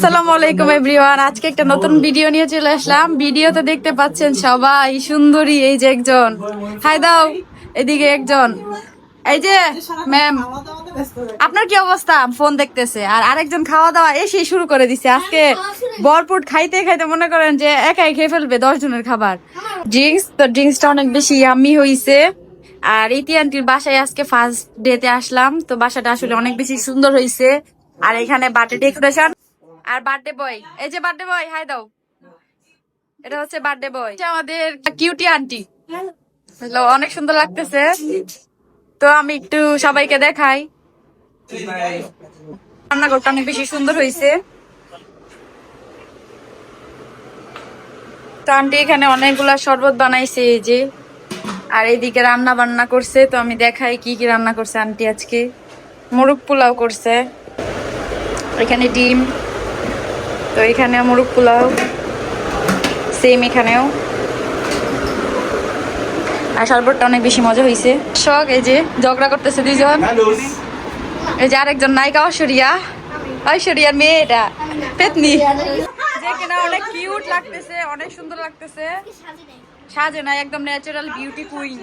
আসসালামু আলাইকুম এভরিওয়ান আজকে একটা নতুন ভিডিও নিয়ে চলে আসলাম। ভিডিওতে দেখতে পাচ্ছেন সবাই, সুন্দরী এই যে একজন। হাই দাও, এদিকে একজন। এই যে ম্যাম আপনার কি অবস্থা? ফোন দেখতেছে। আর আরেকজন খাওয়া দাওয়া এসে শুরু করে দিছে। আজকে বরপুট খাইতে খাইতে মনে করেন যে একাই খেয়ে ফেলবে দশ জনের খাবার। ড্রিঙ্কস তো ড্রিঙ্কসটা অনেক বেশি ইয়াম্মি হইছে। আর ইতি আন্টির বাসায় আজকে ফার্স্ট ডেতে আসলাম। তো বাসাটা আসলে অনেক বেশি সুন্দর হয়েছে আর এখানে বার্থডে ডেকোরেশন আর বার্থডে বয় এই যে বার্থডে বয় হাই দাও। এটা হচ্ছে বার্থডে বয় আমাদের কিউটি আন্টি হ্যালো অনেক সুন্দর লাগতেছে। তো আমি একটু সবাইকে দেখাই। রান্নাঘরটা অনেক বেশি সুন্দর হয়েছে। তো আন্টি এখানে অনেকগুলা শরবত বানাইছে এই যে। আর এইদিকে রান্না বান্না করছে। তো আমি দেখাই কি কি রান্না করছে আন্টি আজকে। মোরগ পোলাও করছে। এখানে ডিম। তো এখানে মোরগ পোলাও সেম এখানেও। আর শরবতটা অনেক বেশি মজা হয়েছে শখ, এই যে ঝগড়া করতেছে দুইজন। এই যে আরেকজন নায়িকা ঐশ্বরিয়া। ঐশ্বরিয়ার মেয়ে এটা, পেতনি। যে কিনা অনেক কিউট লাগতেছে, অনেক সুন্দর লাগতেছে। সাজে না একদম ন্যাচারাল বিউটি কুইন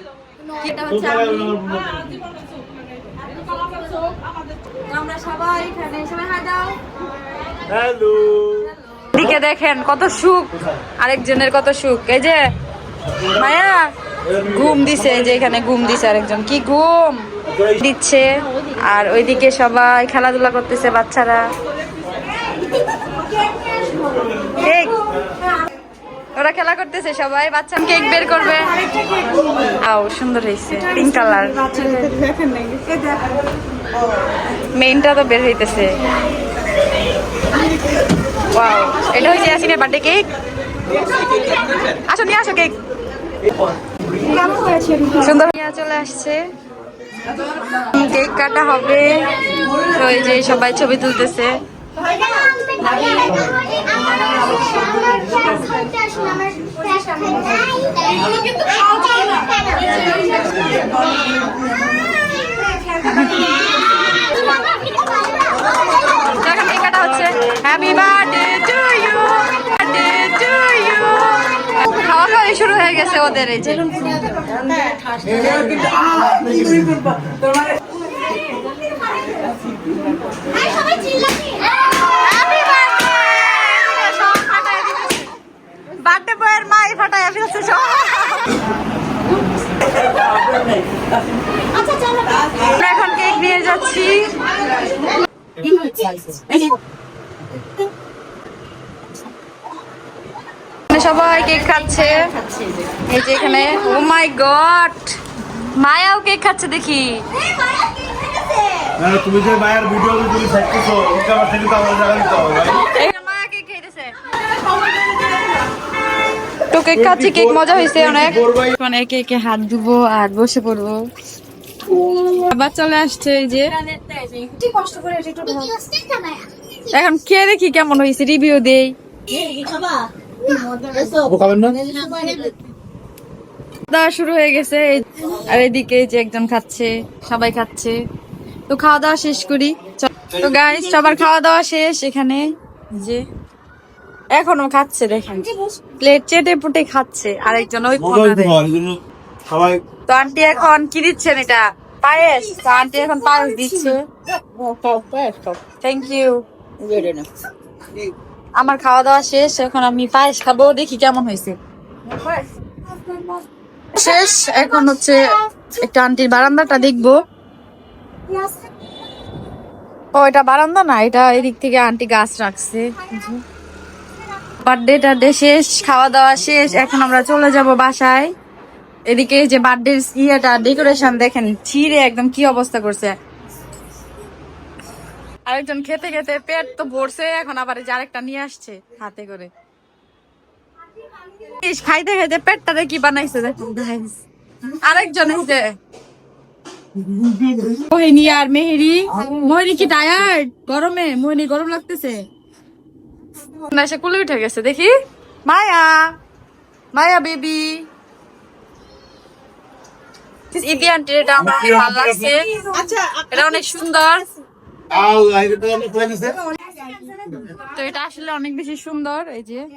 আমরা সবাই এখানে, সবাই হাই দাও। হ্যালো দিকে দেখেন কত সুখ। আরেকজনের কত সুখ। এই যে মায়া ঘুম দিছে। এই যে এখানে ঘুম দিছে আরেকজন। কি ঘুম? দিচ্ছে। আর ওইদিকে সবাই খেলাধুলা করতেছে বাচ্চারা। কেক। ওরা খেলা করতেছে সবাই। বাচ্চা কেক বের করবে। আও সুন্দর হয়েছে। পিঙ্ক কালার মেইনটা তো বের হইতেছে। ওয়াও এটা হচ্ছে ইয়াসিনের বার্থডে কেক আসো, নিয়ে আসো কেক সুন্দর চলে আসছে। কেক কাটা হবে। এই যে সবাই ছবি তুলতেছে এখন কেক কাটা হচ্ছে হ্যাপি বার্থডে টু ইউ খাওয়া খাওয়া শুরু হয়ে গেছে ওদের এই যে। বার্থডে বয়ের আমরা এখন কেক নিয়ে যাচ্ছি। সবাই কেক খাচ্ছে। এই যে এখানে ও মাই গড মায়াও কেক খাচ্ছে দেখি। তুমি যে মায়ের ভিডিও তুমি দেখতেছো ওকে আমার থেকে তো আমার জায়গা দিতে হবে ভাই। মায়া কেক খাইতেছে। তো কেক খাচ্ছি কেক মজা হয়েছে অনেক। মানে কেকে হাত ধুবো আর বসে পড়ব। আবার চলে আসছে এই যে। এখন খেয়ে দেখি কেমন হয়েছে রিভিউ দেই। ও খাবেন না? দাওয়া শুরু হয়ে গেছে আর এদিকে যে একজন খাচ্ছে সবাই খাচ্ছে। তো খাওয়া দাওয়া শেষ করি। তো গাইস সবার খাওয়া দাওয়া শেষ এখানে। যে এখনও খাচ্ছে দেখেন। প্লেট চেটে পুটে খাচ্ছে আরেকজন ওই তো আন্টি এখন কি দিচ্ছেন এটা? পায়েস। তো আন্টি এখন পায়েস দিচ্ছে। থ্যাংক ইউ আমার খাওয়া দাওয়া শেষ এখন আমি পায়েস খাব দেখি কেমন হয়েছে। শেষ এখন হচ্ছে একটা আন্টির বারান্দাটা দেখব। ও এটা বারান্দা না এটা এদিক থেকে আন্টি গাছ রাখছে। বার্থডে টার্থডে শেষ খাওয়া দাওয়া শেষ এখন আমরা চলে যাব বাসায়। এদিকে যে বার্থডে ইয়েটা ডেকোরেশন দেখেন ছিঁড়ে একদম কি অবস্থা করছে। আরেকজন খেতে খেতে পেট তো ভরছে এখন আবার এই যে আরেকটা নিয়ে আসছে হাতে করে। খাইতে খাইতে পেটটাতে কি বানাইছে আরেকজন এই মোহিনী আর মেহেরি। মোহিনী কি টায়ার্ড গরমে? মোহিনী গরম লাগতেছে? না সে কুলে উঠে গেছে দেখি। মায়া! মায়া বেবি আমার অনেক ভালো লাগছে। এটা অনেক সুন্দর। তো এটা আসলে অনেক বেশি সুন্দর এই যে।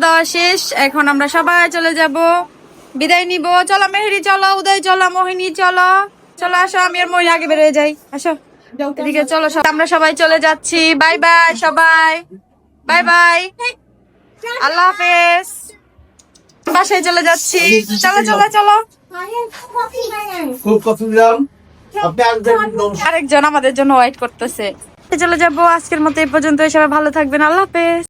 দাওয়া শেষ এখন আমরা সবাই চলে যাব। বিদায় নিব। চলো মেহেরি চলো উদয় চলো মোহিনী চলো। চলো আসো আমি আর মোহিনী আগে বেরোয় যাই। আসো। এদিকে চলো সব- আমরা সবাই চলে যাচ্ছি। বাই বাই সবাই। Bye bye. আল্লাহ হাফেজ। বাসায় চলে যাচ্ছি। চলো চলো চলো। খুব দিলাম। নমস্কার আরেকজন আমাদের জন্য ওয়েট করতেছে। চলে যাব আজকের মতো এই পর্যন্ত সবাই ভালো থাকবেন। আল্লাহ হাফেজ।